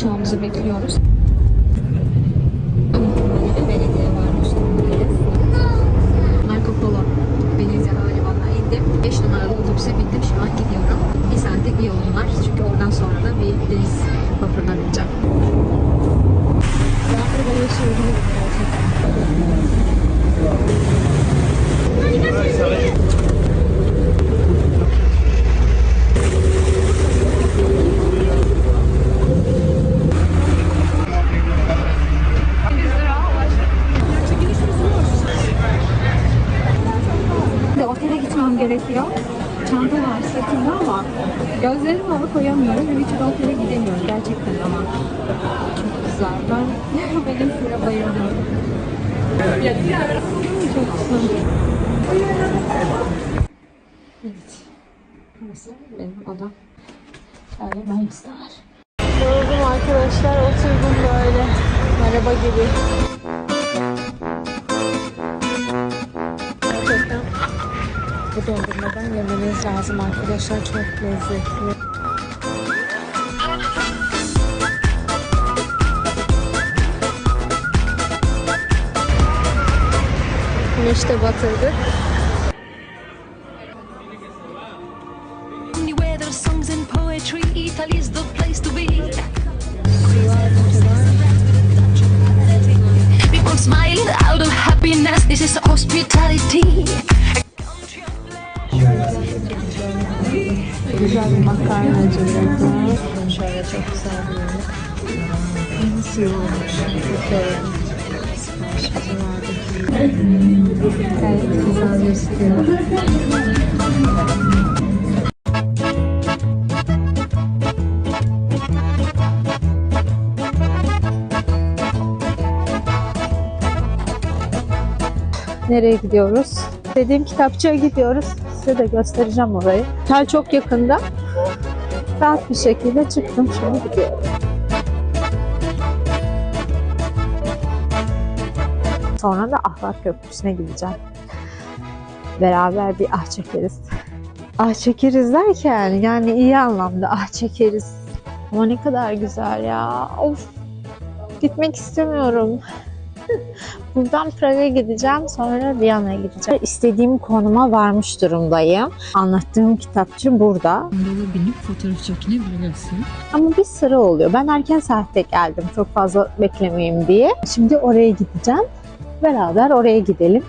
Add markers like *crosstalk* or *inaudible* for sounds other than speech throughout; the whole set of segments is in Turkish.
uçağımızı bekliyoruz. Marco Polo Venezia Havalimanı'na indim. 5 numaralı otobüse bindim. Şu gidiyorum. Bir saatlik bir yolum var. Çünkü oradan sonra da bir deniz vapuruna bineceğim. Yağmur böyle şey ilgili gerçekten. Şimdi gitmem gerekiyor. Çanta var sırtımda ama gözlerimi ona koyamıyorum ve türlü otele gidemiyorum gerçekten ama. Çok güzel. Ben *laughs* Venesia'ya bayıldım. Çok güzel. Evet. Burası benim odam. Şöyle ben var. Yoruldum arkadaşlar. Oturdum böyle. Merhaba gibi. Kapı dondurmadan yemeniz lazım arkadaşlar. Çok lezzetli. güneşi de batırdı. People smiling out of happiness. This is hospitality. Güzel bir makarnacı. Şöyle çok güzel bir yemek. Nasıl yoğurmuş? Çok yoğurmuş. Siparişimizi verdik. Gayet güzel gözüküyor. Nereye gidiyoruz? Dediğim kitapçıya gidiyoruz. Size de göstereceğim orayı. Tel çok yakında. Rahat bir şekilde çıktım. Şimdi gidiyorum. Sonra da Ahlat Köprüsü'ne gideceğim. Beraber bir ah çekeriz. Ah çekeriz derken yani iyi anlamda ah çekeriz. Ama ne kadar güzel ya. Of. Gitmek istemiyorum. *laughs* Buradan Prag'a gideceğim, sonra Viyana'ya gideceğim. İstediğim konuma varmış durumdayım. Anlattığım kitapçı burada. Yola binip fotoğraf çekinebilirsin. Ama bir sıra oluyor. Ben erken saatte geldim çok fazla beklemeyeyim diye. Şimdi oraya gideceğim. Beraber oraya gidelim.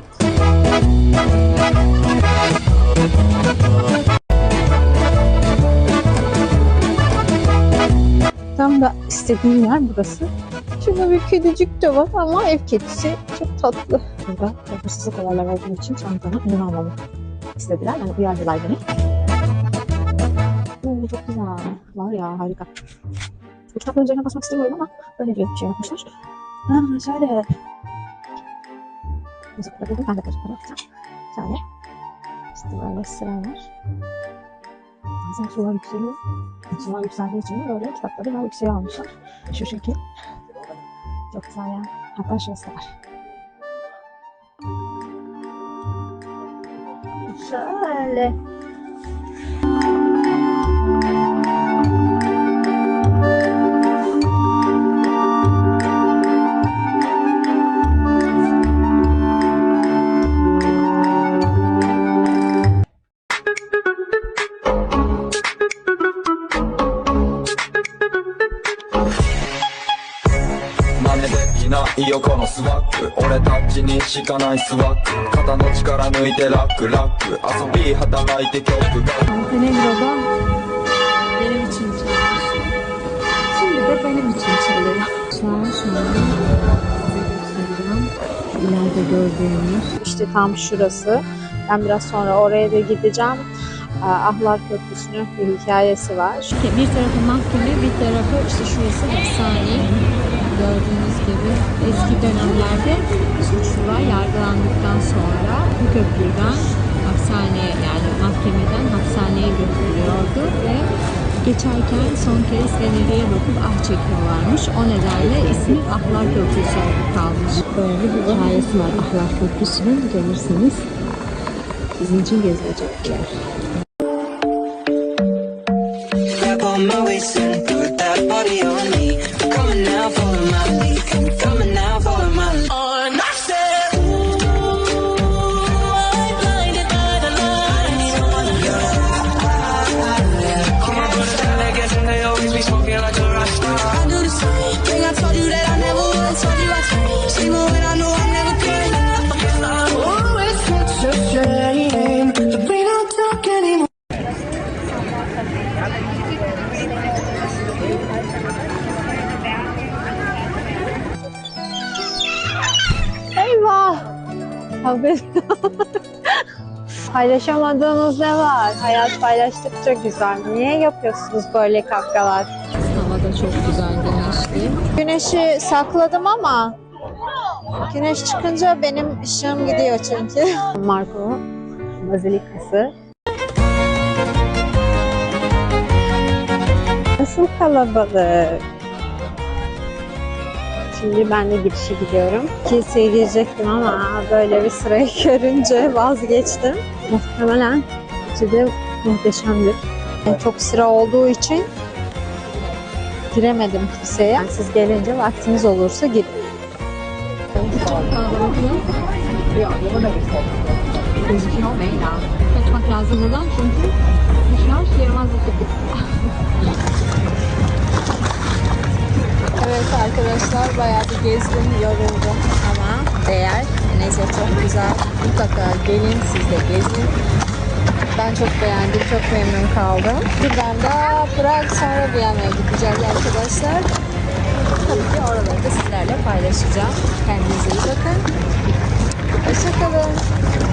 Tam da istediğim yer burası. Şurada bir kedicik de var ama ev kedisi çok tatlı. Burada hırsızlık olaylar olduğu için çantamı önüme almamı istediler. Yani uyardılar beni. Oo, çok güzel. Var ya harika. Kitapların üzerine basmak istemiyorum ama böyle bir şey yapmışlar. Ha, şöyle. Müzikleri buldum. Ben de çocuklara bakacağım. Şöyle. İşte böyle sıralar. Bazen sular yükseliyor. Sular yükseldiği için de böyle kitapları daha yükseğe almışlar. Şu şekil. Çok güzel ya. Hatta şurası da var. Şöyle.「のスワッグ」「俺たちにしかないスワッグ」「肩の力抜いてラックラック」「遊び働いて曲が」 Montenegro'da benim için çalıyor. Şimdi de benim için çalıyor. Şu an şu an size göstereceğim. İleride gördüğünüz. İşte tam şurası. Ben biraz sonra oraya da gideceğim. Aa, Ahlar Köprüsü'nün bir hikayesi var. Bir tarafı mahkeme, bir tarafı işte şurası hapishane. Gördüğünüz gibi eski dönemlerde suçlular yargılandıktan sonra bu köprüden hapishaneye yani mahkemeden hapishaneye götürülüyordu ve geçerken son kez ileriye bakıp ah çekiyorlarmış. O nedenle ismi Ahlar Köprüsü kalmış. Böyle bir hikayesi var Ahlar Köprüsü'nün gelirseniz sizin için gezilecek yer. On my waist and Haber. *laughs* Paylaşamadığınız ne var? Hayat paylaştıkça güzel. Niye yapıyorsunuz böyle kavgalar? Hava da çok güzel güneşli. Güneşi sakladım ama güneş çıkınca benim ışığım gidiyor çünkü. *laughs* Marco Bazilikası. Nasıl kalabalık? Şimdi ben de girişe gidiyorum. Kiliseye girecektim ama böyle bir sırayı *laughs* görünce vazgeçtim. Muhtemelen içi muhteşemdir. Yani çok sıra olduğu için giremedim kiliseye. Yani siz gelince vaktiniz olursa gidin. Gözüküyor Leyla. Kaçmak lazım buradan çünkü dışarı yaramazlık Evet arkadaşlar bayağı bir gezdim, yoruldum ama değer. Venezia çok güzel. Mutlaka gelin siz de gezin. Ben çok beğendim, çok memnun kaldım. Buradan da Prag sonra Viyana'ya gideceğiz arkadaşlar. Tabii ki oraları da sizlerle paylaşacağım. Kendinize iyi bakın. Hoşçakalın.